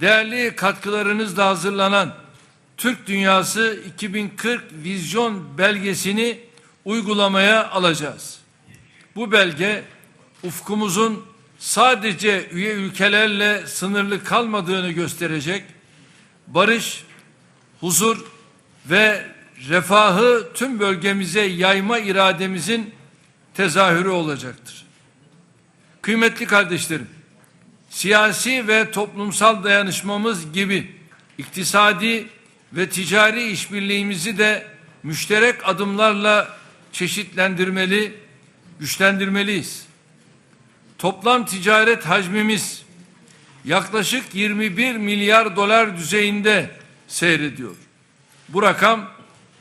Değerli katkılarınızla hazırlanan Türk Dünyası 2040 Vizyon belgesini uygulamaya alacağız. Bu belge ufkumuzun sadece üye ülkelerle sınırlı kalmadığını gösterecek, barış, huzur ve refahı tüm bölgemize yayma irademizin tezahürü olacaktır. Kıymetli kardeşlerim, siyasi ve toplumsal dayanışmamız gibi iktisadi ve ticari işbirliğimizi de müşterek adımlarla çeşitlendirmeli, güçlendirmeliyiz. Toplam ticaret hacmimiz yaklaşık 21 milyar dolar düzeyinde seyrediyor. Bu rakam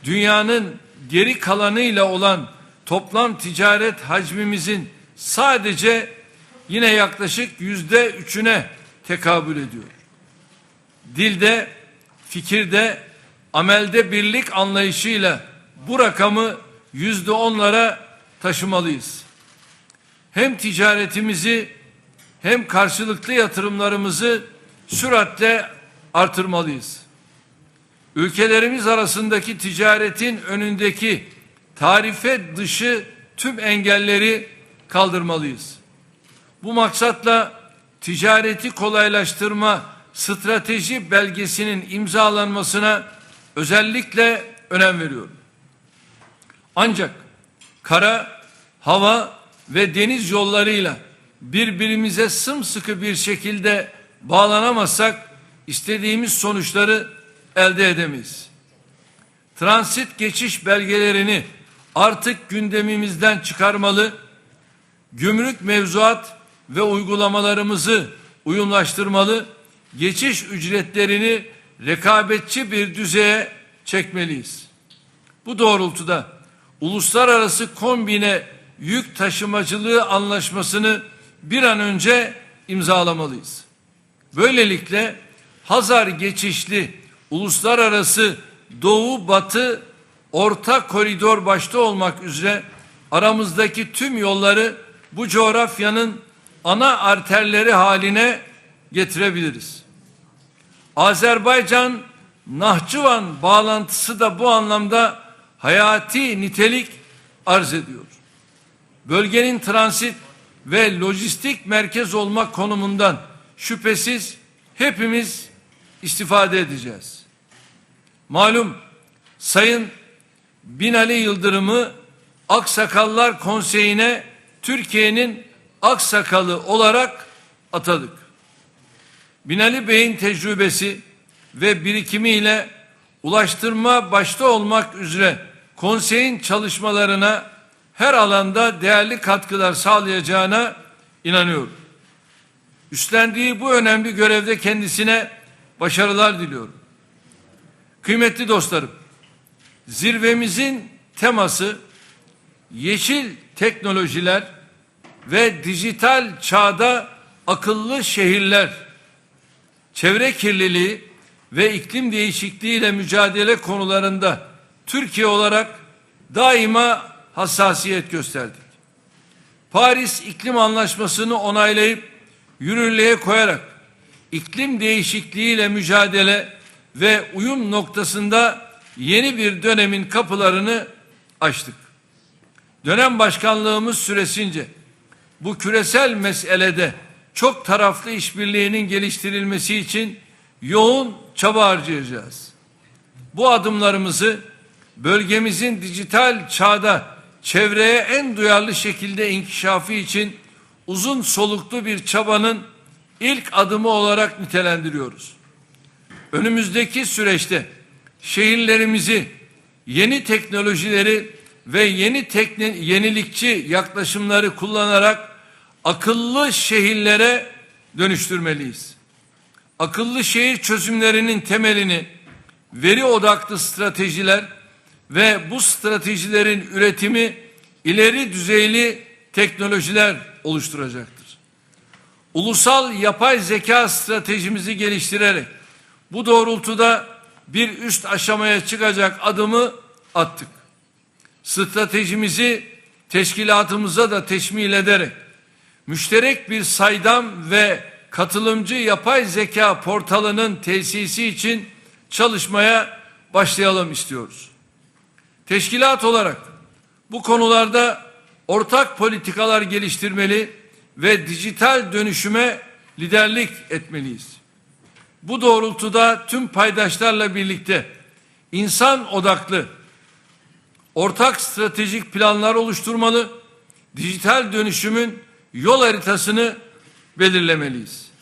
dünyanın geri kalanıyla olan toplam ticaret hacmimizin sadece yine yaklaşık yüzde üçüne tekabül ediyor. Dilde, fikirde, amelde birlik anlayışıyla bu rakamı yüzde onlara taşımalıyız. Hem ticaretimizi hem karşılıklı yatırımlarımızı süratle artırmalıyız. Ülkelerimiz arasındaki ticaretin önündeki tarife dışı tüm engelleri kaldırmalıyız. Bu maksatla ticareti kolaylaştırma strateji belgesinin imzalanmasına özellikle önem veriyorum. Ancak kara, hava ve deniz yollarıyla birbirimize sımsıkı bir şekilde bağlanamazsak istediğimiz sonuçları elde edemeyiz. Transit geçiş belgelerini artık gündemimizden çıkarmalı, gümrük mevzuat ve uygulamalarımızı uyumlaştırmalı, geçiş ücretlerini rekabetçi bir düzeye çekmeliyiz. Bu doğrultuda uluslararası kombine yük taşımacılığı anlaşmasını bir an önce imzalamalıyız. Böylelikle Hazar geçişli uluslararası doğu batı orta koridor başta olmak üzere aramızdaki tüm yolları bu coğrafyanın ana arterleri haline getirebiliriz. Azerbaycan Nahçıvan bağlantısı da bu anlamda hayati nitelik arz ediyor. Bölgenin transit ve lojistik merkez olmak konumundan şüphesiz hepimiz istifade edeceğiz. Malum Sayın Binali Yıldırım'ı Aksakallar Konseyi'ne Türkiye'nin aksakalı olarak atadık. Binali Bey'in tecrübesi ve birikimiyle ulaştırma başta olmak üzere konseyin çalışmalarına her alanda değerli katkılar sağlayacağına inanıyorum. Üstlendiği bu önemli görevde kendisine başarılar diliyorum. Kıymetli dostlarım, zirvemizin teması yeşil teknolojiler ve dijital çağda akıllı şehirler, çevre kirliliği ve iklim değişikliği ile mücadele konularında Türkiye olarak daima hassasiyet gösterdik. Paris İklim Anlaşması'nı onaylayıp yürürlüğe koyarak iklim değişikliğiyle mücadele ve uyum noktasında yeni bir dönemin kapılarını açtık. Dönem başkanlığımız süresince bu küresel meselede çok taraflı işbirliğinin geliştirilmesi için yoğun çaba harcayacağız. Bu adımlarımızı bölgemizin dijital çağda çevreye en duyarlı şekilde inkişafı için uzun soluklu bir çabanın ilk adımı olarak nitelendiriyoruz. Önümüzdeki süreçte şehirlerimizi yeni teknolojileri ve yeni tekne, yenilikçi yaklaşımları kullanarak akıllı şehirlere dönüştürmeliyiz. Akıllı şehir çözümlerinin temelini veri odaklı stratejiler ve bu stratejilerin üretimi ileri düzeyli teknolojiler oluşturacaktır. Ulusal yapay zeka stratejimizi geliştirerek bu doğrultuda bir üst aşamaya çıkacak adımı attık. Stratejimizi teşkilatımıza da teşmil ederek müşterek bir saydam ve katılımcı yapay zeka portalının tesisi için çalışmaya başlayalım istiyoruz. Teşkilat olarak bu konularda ortak politikalar geliştirmeli ve dijital dönüşüme liderlik etmeliyiz. Bu doğrultuda tüm paydaşlarla birlikte insan odaklı ortak stratejik planlar oluşturmalı, dijital dönüşümün yol haritasını belirlemeliyiz.